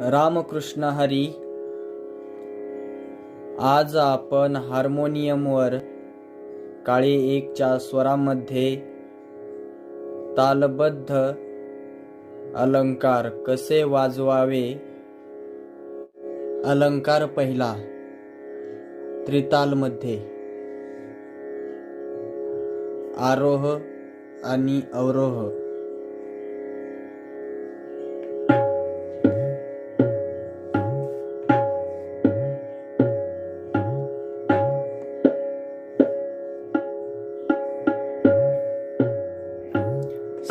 रामकृष्ण हरी. आज आपण हार्मोनियमवर काळी एकच्या स्वरामध्ये तालबद्ध अलंकार कसे वाजवावे? अलंकार पहिला त्रितालमध्ये. आरोह आणि अवरोह.